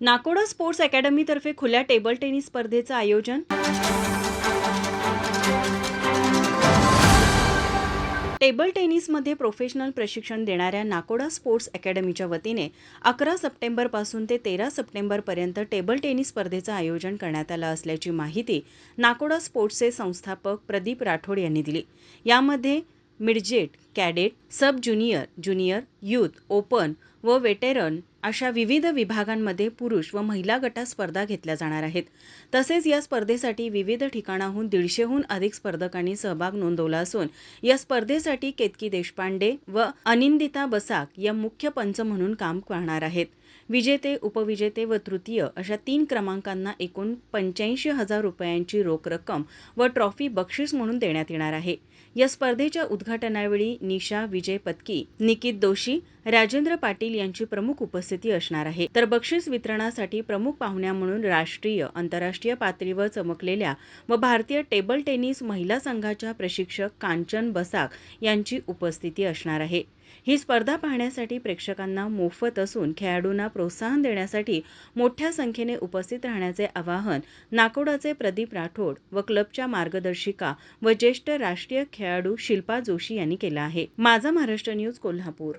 Nakoda sports अकॅडमीतर्फे खुल्या table tennis स्पर्धेचं आयोजन. टेबल टेनिसमध्ये प्रोफेशनल प्रशिक्षण देणाऱ्या नाकोडा स्पोर्ट्स अकॅडमीच्या वतीने अकरा सप्टेंबरपासून ते तेरा सप्टेंबरपर्यंत टेबल टेनिस स्पर्धेचं आयोजन करण्यात आलं असल्याची माहिती नाकोडा स्पोर्ट्सचे संस्थापक प्रदीप राठोड यांनी दिली. यामध्ये midget cadet sub junior junior youth open व वेटेरन अशा विविध विभागांमध्ये पुरुष व महिला गटात स्पर्धा घेतल्या जाणार आहेत. तसेच या स्पर्धेसाठी विविध ठिकाणाहून दीडशेहून अधिक स्पर्धकांनी सहभाग नोंदवला असून या स्पर्धेसाठी केतकी देशपांडे व अनिंदिता बसाक या मुख्य पंच म्हणून काम पाहणार आहेत. विजेते उपविजेते व तृतीय अशा तीन क्रमांकांना एकूण पंच्याऐंशी हजार रुपयांची रोख रक्कम व ट्रॉफी बक्षीस म्हणून देण्यात येणार आहे. या स्पर्धेच्या उद्घाटनावेळी निशा विजय पत्की निकित दोशी राजेंद्र पाटील यांची प्रमुख उपस्थिती असणार आहे. तर बक्षीस वितरणासाठी प्रमुख पाहुण्या म्हणून राष्ट्रीय आंतरराष्ट्रीय पातळीवर चमकलेल्या व भारतीय टेबल टेनिस महिला संघाच्या प्रशिक्षक कांचन बसाक यांची उपस्थिती असणार आहे. ही स्पर्धा पाहण्यासाठी प्रेक्षकांना मोफत असून खेळाडूंना प्रोत्साहन देण्यासाठी मोठ्या संख्येने उपस्थित राहण्याचे आवाहन नाकोडाचे प्रदीप राठोड व क्लबच्या मार्गदर्शिका व ज्येष्ठ राष्ट्रीय खेळाडू शिल्पा जोशी यांनी केलं आहे. माझा महाराष्ट्र न्यूज कोल्हापूर.